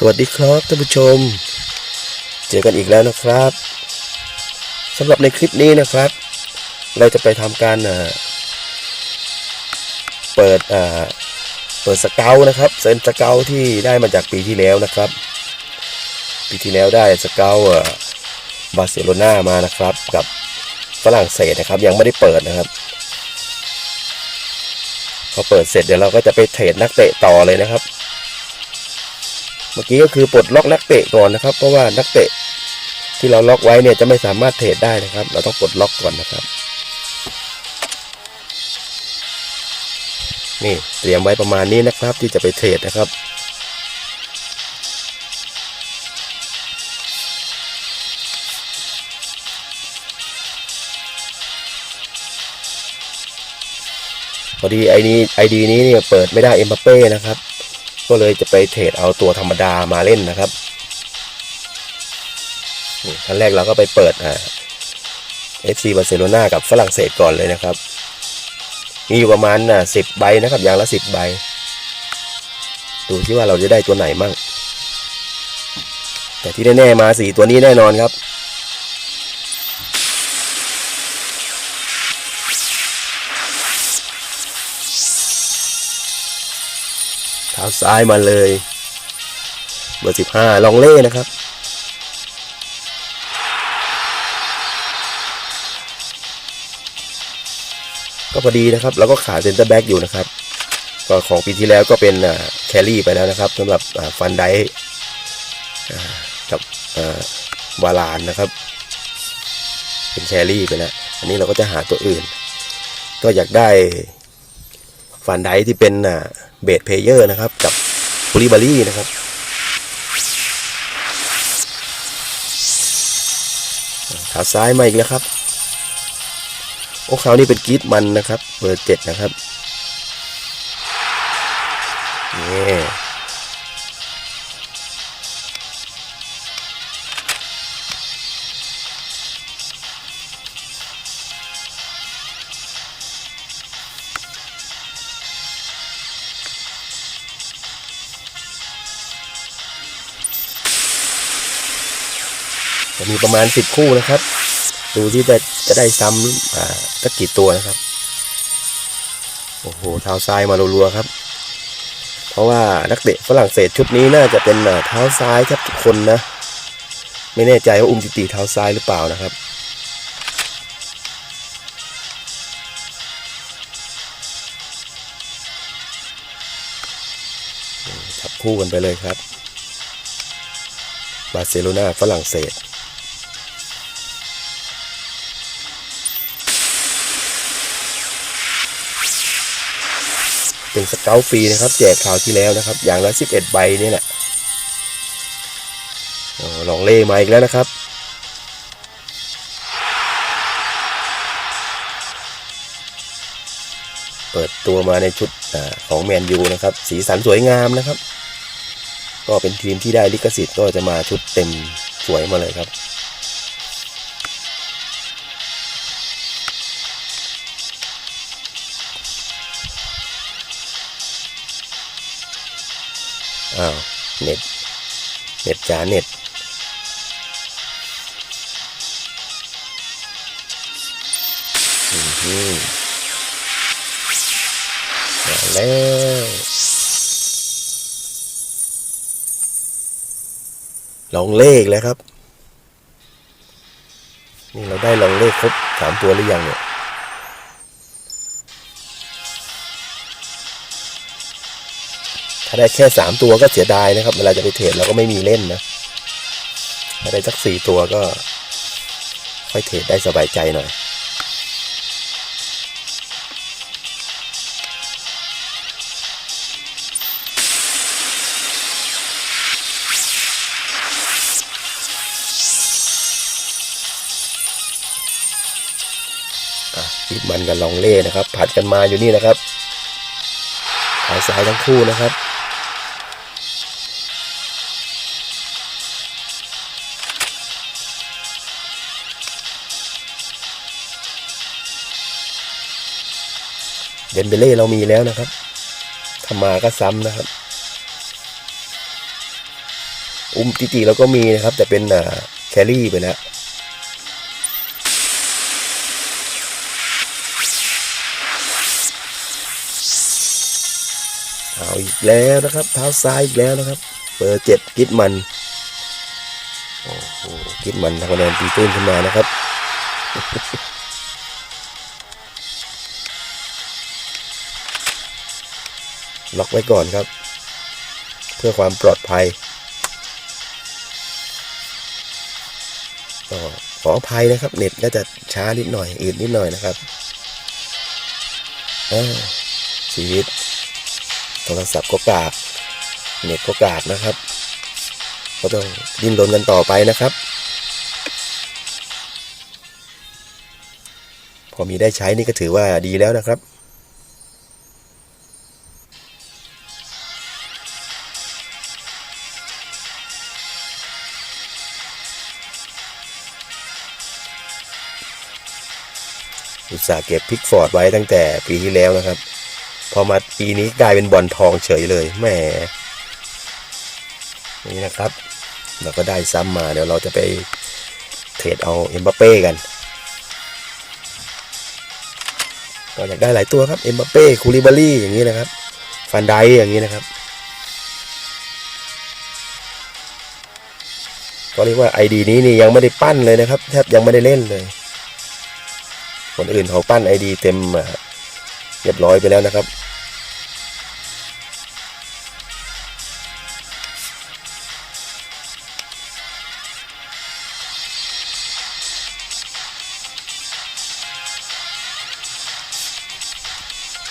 สวัสดีครับท่านผู้ชม เจอกันอีกแล้วนะครับสำหรับในคลิปนี้นะครับ เราจะไปทำการเปิดเปิดสเกลนะครับเซนสเกลที่ได้มาจากปีที่แล้วนะครับ ปีที่แล้วได้สเกลบาร์เซโลนามานะครับ กับฝรั่งเศสนะครับ ยังไม่ได้เปิดนะครับพอเปิดเสร็จเดี๋ยวเราก็จะไปเทรดนักเตะต่อเลยนะครับ มื่อกี้ก็คือปลดล็อกนักเตะก่อนนะครับ เพราะว่านักเตะที่เราล็อกไว้เนี่ยจะไม่สามารถเทรดได้นะครับ เราต้องปลดล็อกก่อนนะครับ นี่เตรียมไว้ประมาณนี้นะครับ ที่จะไปเทรดนะครับพอดีไอนี้ไอดีนี้เนี่ยเปิดไม่ได้เอ็มบัปเป้นะครับ ก็เลยจะไปเทรดเอาตัวธรรมดามาเล่นนะครับขั้นแรกเราก็ไปเปิดอ่า FC บาร์เซโลนากับฝรั่งเศสก่อนเลยนะครับ มีอยู่ประมาณอะสิบใบนะครับ อย่างละสิบใบ ดูที่ว่าเราจะได้ตัวไหนมั่ง แต่ที่แน่ๆมาสี่ตัวนี้แน่นอนครับ เท้าซ้ายมาเลยเบอร์สิบห้าลองเล่นะครับ ก็พอดีนะครับแล้วก็ขาดเซนเตอร์แบ็กอยู่นะครับ ก็ของปีที่แล้วก็เป็นแครี่ไปแล้วนะครับสำหรับฟันไดกับอ่าวาลานนะครับ เป็นแครี่ไปแล้ว อันนี้เราก็จะหาตัวอื่น ก็อยากได้ ฟันไดที่เป็นเบสเพเยอร์นะครับ กับบุริบารี่นะครับขาซ้ายมาอีกแล้วครับ โอ้คราวนี้เป็นกีดมันนะครับ เบอร์เจ็ดนะครับนี่ีประมาณสิบคู่นะครับ ดูที่จะจะได้ซ้ำอ่าสักกี่ตัวนะครับ โอ้โหเท้าซ้ายมารัวๆครับ เพราะว่านักเตะฝรั่งเศสชุดนี้น่าจะเป็นเท้าซ้ายครับทุกคนนะ ไม่แน่ใจว่าอุ้มติติเท้าซ้ายหรือเปล่านะครับจับคู่กันไปเลยครับ บาร์เซโลนาฝรั่งเศส เป็นสเกลฟรีนะครับ แจกข่าวที่แล้วนะครับ อย่างละ11ใบนี่แหละลองเล่มาอีกแล้วนะครับ เปิดตัวมาในชุดอของแมนยูนะครับ สีสันสวยงามนะครับ ก็เป็นทีมที่ได้ลิขสิทธิ์ก็จะมาชุดเต็มสวยมาเลยครับ อ้าวเน็ตเน็ตจ้าเน็ตอือหือมาแล้วลองเลขแล้วครับ นี่เราได้ลองเลขครบสามตัวหรือยังเนี่ย ถ้าได้แค่สามตัวก็เสียดายนะครับ เวลาจะไปเทรดเราก็ไม่มีเล่นนะถ้าได้สักสี่ตัวก็ ค่อยเทรดได้สบายใจหน่อยอะปิดมันกันลองเล่นะครับ ผัดกันมาอยู่นี่นะครับ ขาซ้ายทั้งคู่นะครับเดนเบเล่เรามีแล้วนะครับทำมาก็ซ้ำนะครับ อุ้มจริงๆแล้วก็มีนะครับ แต่เป็นอ่าแครี่ไปแล้ว อีกแล้วนะครับ เท้าซ้ายอีกแล้วนะครับ เบอร์เจ็ดกิดมันโอ้โหกิดมันทำคะแนนตีตื้นขึ้นมานะครับล็อกไว้ก่อนครับ เพื่อความปลอดภัยก็ขออภัยนะครับ เน็ตก็จะช้านิดหน่อยอืดนิดหน่อยนะครับอาชีวิต โทรศัพท์ก็กากเน็ตก็กากนะครับ ก็ต้องดิ้นรนกันต่อไปนะครับ พอมีได้ใช้นี่ก็ถือว่าดีแล้วนะครับอุตส่าห์เก็บพิกฟอร์ดไว้ตั้งแต่ปีที่แล้วนะครับ พอมาปีนี้กลายเป็นบอลทองเฉยเลยแหมนี่นะครับ เราก็ได้ซ้ำมาเดี๋ยวเราจะไปเทรดเอาเอ็มบัปเป้กันก็อยากได้หลายตัวครับเอ็มบัปเป้คูลิบารี่อย่างนี้นะครับ ฟันไดอย่างนี้นะครับก็เรียกว่าไอดีนี้นี่ยังไม่ได้ปั้นเลยนะครับแทบยังไม่ได้เล่นเลย คนอื่นเขาปั้นไอดีเต็มอ่า เรียบร้อยไปแล้วนะครับ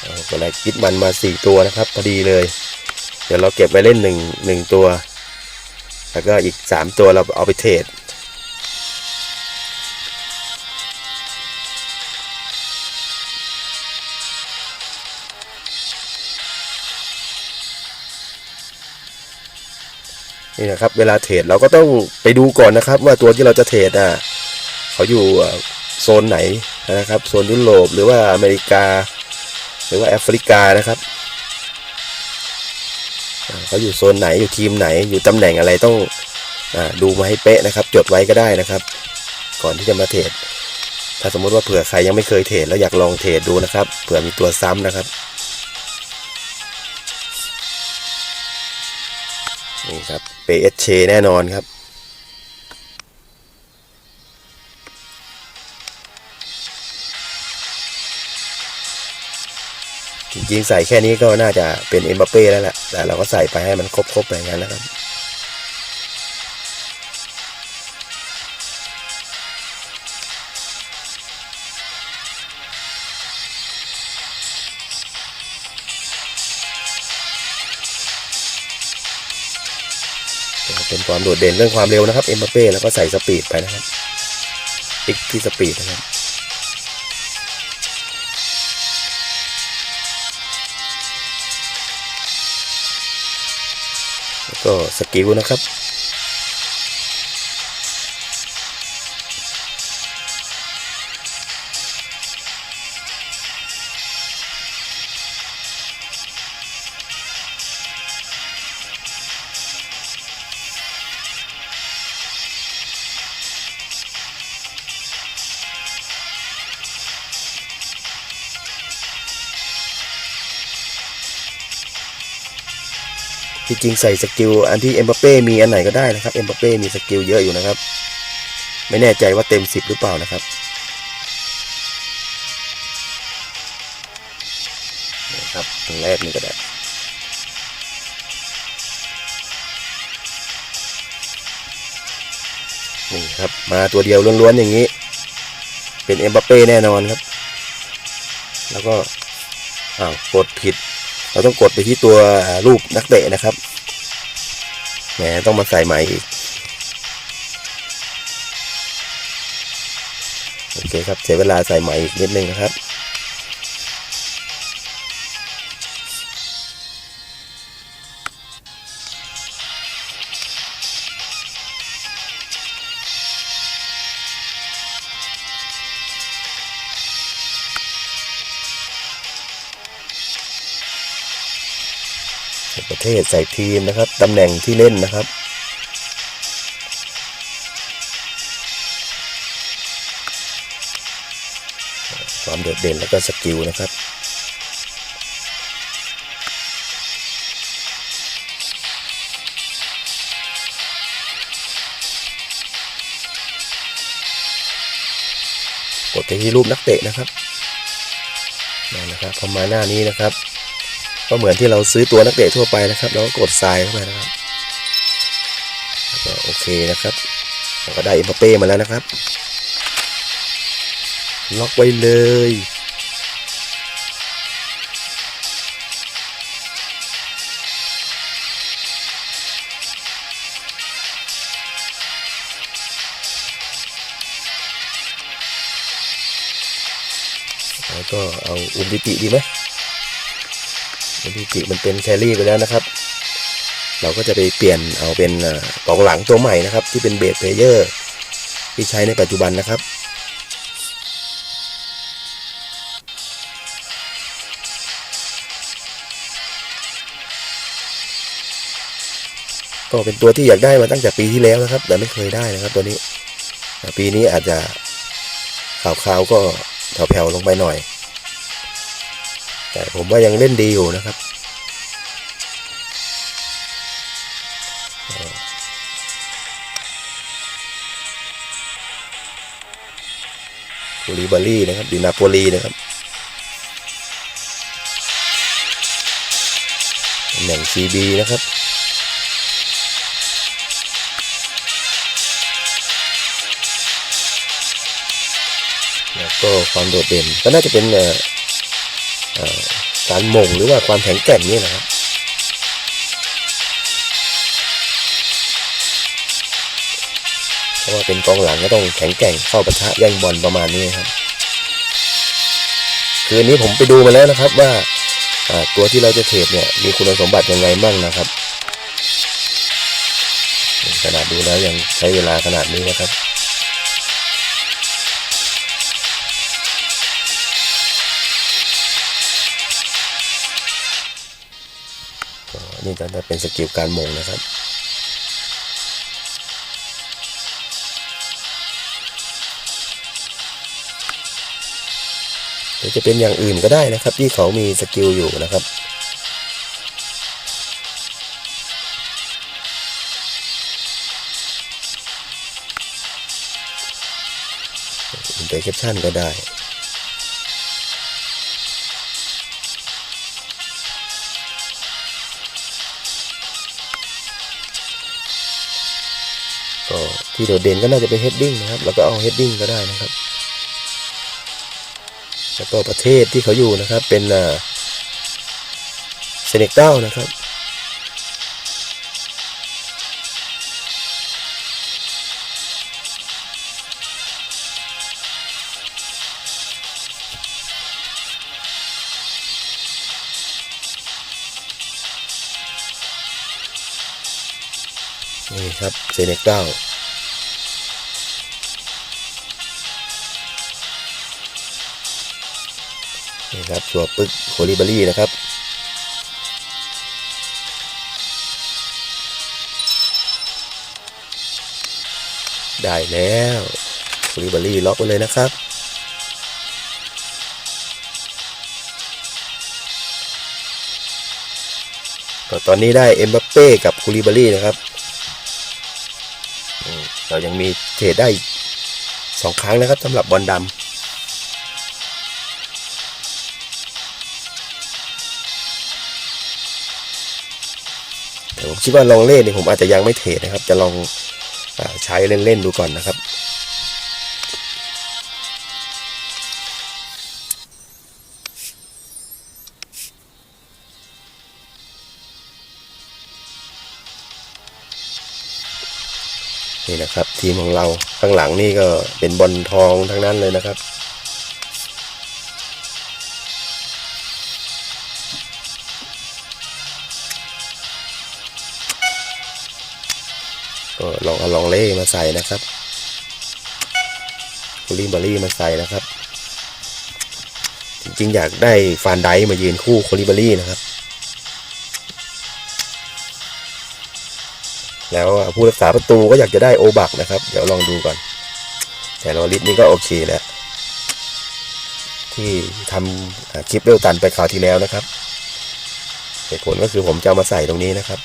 เอาก็เลยคิดมันมาสี่ตัวนะครับ พอดีเลย เดี๋ยวเราเก็บไว้เล่นหนึ่งหนึ่งตัว แล้วก็อีกสามตัวเราเอาไปเทรด นี่นะครับ เวลาเทรดเราก็ต้องไปดูก่อนนะครับ ว่าตัวที่เราจะเทรดอะเขาอยู่โซนไหนนะครับ โซนยุโรปหรือว่าอเมริกา หรือว่าแอฟริกานะครับเขาอยู่โซนไหนอยู่ทีมไหนอยู่ตำแหน่งอะไรต้องอดูมาให้เป๊ะนะครับ จดไว้ก็ได้นะครับ ก่อนที่จะมาเทรดถ้าสมมติว่าเผื่อใครยังไม่เคยเทรดแล้วอยากลองเทรดดูนะครับเผื่อมีตัวซ้ำนะครับนี่ครับ PSC แน่นอนครับ จริงๆใส่แค่นี้ก็น่าจะเป็นเอ็มบัปเป้แล้วแหละแต่เราก็ใส่ไปให้มันครบๆไปอย่างนั้นนะครับ ความโดดเด่นเรื่องความเร็วนะครับเอ็มบัปเป้แล้วก็ใส่สปีดไปนะครับติ๊กที่สปีดนะครับแล้วก็สกิลนะครับ ที่จริงใส่สกิลอันที่เอ็มบัปเป้มีอันไหนก็ได้นะครับเอ็มบัปเป้มีสกิลเยอะอยู่นะครับ ไม่แน่ใจว่าเต็มสิบหรือเปล่านะครับนะครับอันแรกนี่ก็ได้นี่ครับมาตัวเดียวล้วนๆอย่างนี้ เป็นเอ็มบัปเป้แน่นอนครับ แล้วก็อ้าวกดผิด เราต้องกดไปที่ตัวรูปนักเตะนะครับแหมต้องมาใส่ใหม่อีกโอเคครับเสียเวลาใส่ใหม่อีกนิดนึงนะครับ เทศใส่ทีมนะครับตำแหน่งที่เล่นนะครับ ความเดดเด่นแล้วก็สกิลนะครับกดไปที่รูปนักเตะนะครับนี่นนะครับพอมาหน้านี้นะครับ ก็เหมือนที่เราซื้อตัวนักเตะทั่วไปนะครับ แล้วก็กดทรายเข้าไปนะครับก็โอเคนะครับเราก็ได้เอ็มบัปเป้มาแล้วนะครับ ล็อกไว้เลยแล้วก็เอาอุมดิติดีไหม อุมดิติมันเป็นแครี่ไปแล้วนะครับ เราก็จะไปเปลี่ยนเอาเป็นเอ่อกองหลังตัวใหม่นะครับ ที่เป็นเบสเพลเยอร์ที่ใช้ในปัจจุบันนะครับก็เป็นตัวที่อยากได้มาตั้งแต่ปีที่แล้วนะครับ แต่ไม่เคยได้นะครับ ตัวนี้ ปีนี้อาจจะข่าวๆก็แผ่วๆลงไปหน่อย แต่ผมว่ายังเล่นดีอยู่นะครับคูลิบารี่นะครับดีนาโปลีนะครับตำแหน่ง CB นะครับแล้วก็ความโดดเด่นก็น่าจะเป็นเอ่อเอ่อ การหม่งหรือว่าความแข็งแกร่งนี่นะครับเพราะว่าเป็นกองหลังก็ต้องแข็งแกร่งเข้าปะทะแย่งบอลประมาณนี้ครับ คืออันนี้ผมไปดูมาแล้วนะครับว่าอ่าตัวที่เราจะเทรดเนี่ยมีคุณสมบัติยังไงบ้างนะครับขนาดดูแล้วยังใช้เวลาขนาดนี้นะครับ นี่จะเป็นสกิลการมงนะครับหรือจะเป็นอย่างอื่นก็ได้นะครับ ที่เขามีสกิลอยู่นะครับอินเตอร์เ t ชันก็ได้ ที่โดดเด่นก็น่าจะเป็นเฮดดิ้งนะครับ แล้วก็เอาเฮดดิ้งก็ได้นะครับ แล้วก็ประเทศที่เขาอยู่นะครับเป็นเซเนกัลนะครับนี่ครับเซเนกัล นี่ครับชัวปึ๊กโคลิบารี่นะครับได้แล้วโคลิบารี่ล็อกไว้เลยนะครับตอนนี้ได้เอ็มบัปเป้กับคูลิบารี่นะครับเรายังมีเทรดได้สองครั้งนะครับสำหรับบอลดำ แต่ผมคิดว่าลองเล่นนี่ผมอาจจะยังไม่เทรดนะครับ จะลองอใช้เล่นๆดูก่อนนะครับนี่นะครับ ทีมของเราข้างหลังนี่ก็เป็นบอลทองทั้งนั้นเลยนะครับ องเอาลองเล่มาใส่นะครับคูลิบารี่มาใส่นะครับ จริงๆอยากได้ฟานไดมายืนคู่โคลิบารี่นะครับ แล้วผู้รักษาประตูก็อยากจะได้โอบักนะครับ เดี๋ยวลองดูก่อน แต่ลอริสนี่ก็โอเคแล้วที่ทำอ่าคลิปเวลตันไปคราวที่แล้วนะครับเหตุผลก็คือผมจะเอามาใส่ตรงนี้นะครับ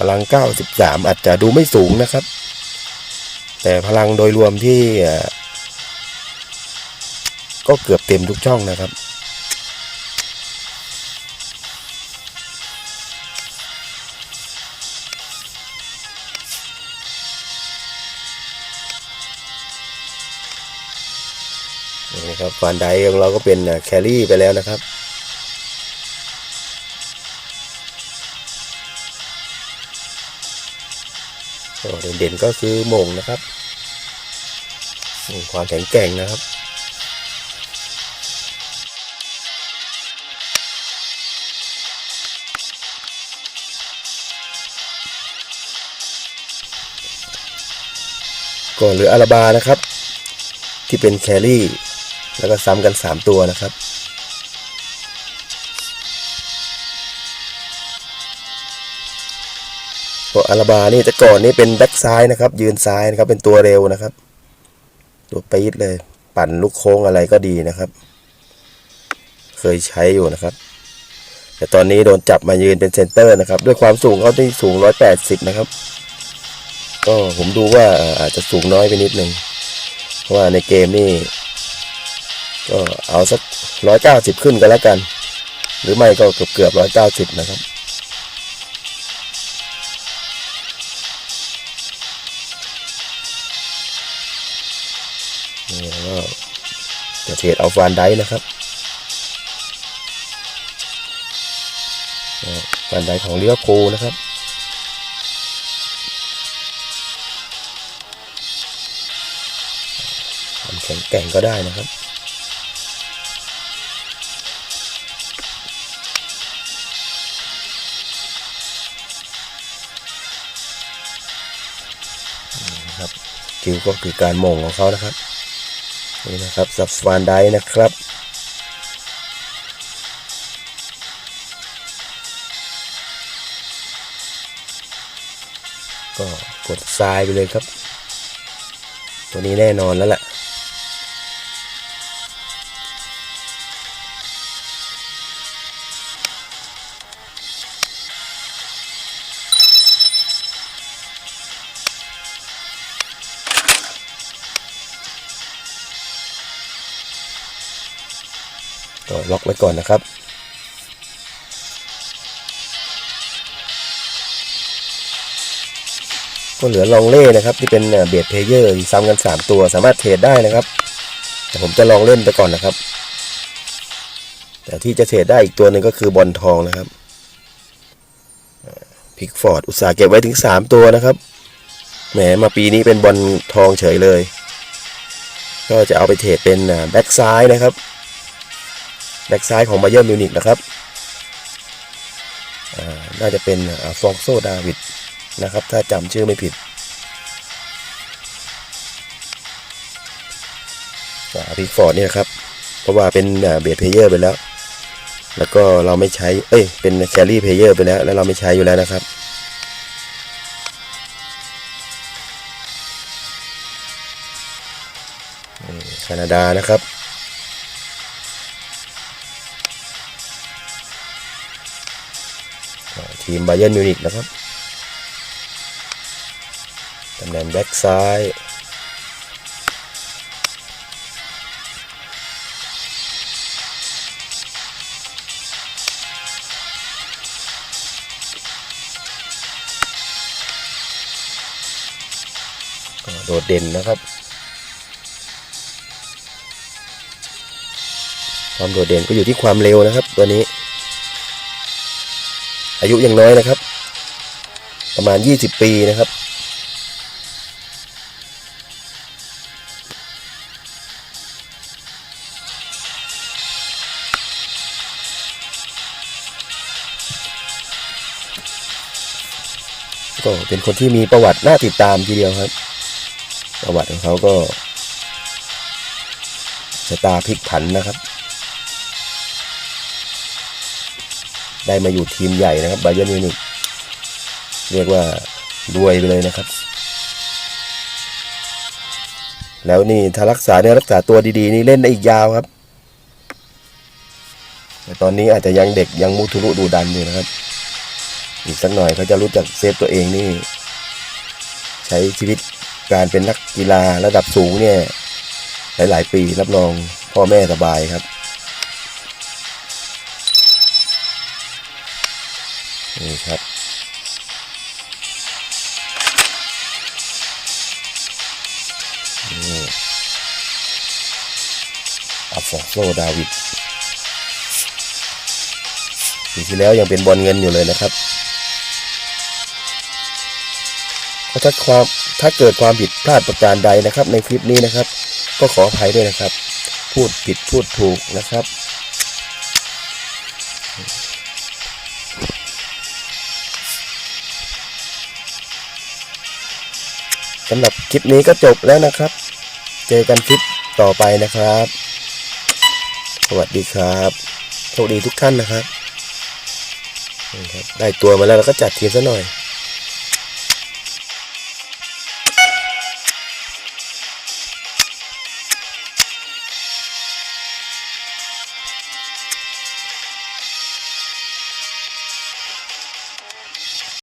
พลัง 93 อาจจะดูไม่สูงนะครับ แต่พลังโดยรวมที่ ก็เกือบเต็มทุกช่องนะครับ นี่ครับฟานไดของเราก็เป็นแครี่ไปแล้วนะครับ เด่นๆก็คือโมงนะครับความแข็งแกร่งนะครับก็เหลืออาราบานะครับ ที่เป็นแครี่ แล้วก็ซ้ำกัน 3 ตัวนะครับ ตัวอาราบานี่แต่ก่อนนี่เป็นแบ็กซ้ายนะครับ ยืนซ้ายนะครับ เป็นตัวเร็วนะครับ ตัวปี๊ดเลย ปั่นลูกโค้งอะไรก็ดีนะครับ เคยใช้อยู่นะครับ แต่ตอนนี้โดนจับมายืนเป็นเซนเตอร์นะครับ ด้วยความสูงเขาที่สูง 180 นะครับ ก็ผมดูว่าอาจจะสูงน้อยไปนิดนึงเพราะว่าในเกมนี่ก็เอาสัก 190 ขึ้นกันแล้วกัน หรือไม่ก็เกือบเกือบ190 นะครับ นี่แล้วก็จะเทรดเอาฟานไดนะครับฟานไดของเลี้ยวโคนะครับทำแข็งแกร่งก็ได้นะครับครับคิวก็คือการโมงของเขานะครับ นี่นะครับสับฟานไดนะครับก็กดทรายไปเลยครับ ตัวนี้แน่นอนแล้วแหละ ว้ก่อนนะครับ ก็เหลือลองเล่นะครับ ที่เป็นเบียดเพเยอร์ซ้ำกัน 3 ตัวสามารถเทรดได้นะครับ แต่ผมจะลองเล่นไปก่อนนะครับ แต่ที่จะเทรดได้อีกตัวหนึ่งก็คือบอลทองนะครับพิกฟอร์ดอุตสาห์เก็บไว้ถึง 3 ตัวนะครับแหมมาปีนี้เป็นบอลทองเฉยเลย ก็จะเอาไปเทรดเป็นแบ็กซ้ายนะครับ แบ็กซ้ายของบาเยิร์นมิวนิกนะครับอ่าน่าจะเป็นฟองโซดาวิดนะครับ ถ้าจำชื่อไม่ผิดพิกฟอร์ดนี่นะครับ เพราะว่าเป็นเบียดเพลเยอร์ไปแล้ว แล้วก็เราไม่ใช้ เอ้ย เป็นแคลรี่เพลเยอร์ไปแล้ว แล้วเราไม่ใช้อยู่แล้วนะครับแคนาดานะครับ ทีมไบเ e อร์มิวนิกนะครับตำแหน่งแบ็กซ้ายโดดเด่นนะครับ ความโดดเด่นก็อยู่ที่ความเร็วนะครับ ตัวนี้ อายุยังน้อยนะครับ ประมาณ 20 ปีนะครับ ก็เป็นคนที่มีประวัติน่าติดตามทีเดียวครับ ประวัติของเขาก็ชะตาพลิกผันนะครับ ได้มาอยู่ทีมใหญ่นะครับไบเย r n นมิวนิกเรียกว่ารวยไปเลยนะครับ แล้วนี่ถ้ารักษาเนี่ยรักษาตัวดีๆ นี่เล่นได้อีกยาวครับ แต่ตอนนี้อาจจะยังเด็กยังมุทุรุดูดันอยู่นะครับ อีกสักหน่อยเขาจะรู้จักเซฟตัวเองนี่ ใช้ชีวิตการเป็นนักกีฬาระดับสูงเนี่ย หลาย ๆ ปีรับรองพ่อแม่สบายครับ โซดาวิดปีที่แล้วยังเป็นบอลเงินอยู่เลยนะครับถ้าความถ้าเกิดความผิดพลาดประการใดนะครับ ในคลิปนี้นะครับ ก็ขออภัยด้วยนะครับ พูดผิดพูดถูกนะครับ สำหรับคลิปนี้ก็จบแล้วนะครับ เจอกันคลิปต่อไปนะครับ สวัสดีครับโชคดีทุกท่านนะครับ ได้ตัวมาแล้วเราก็จัดทีมซะหน่อย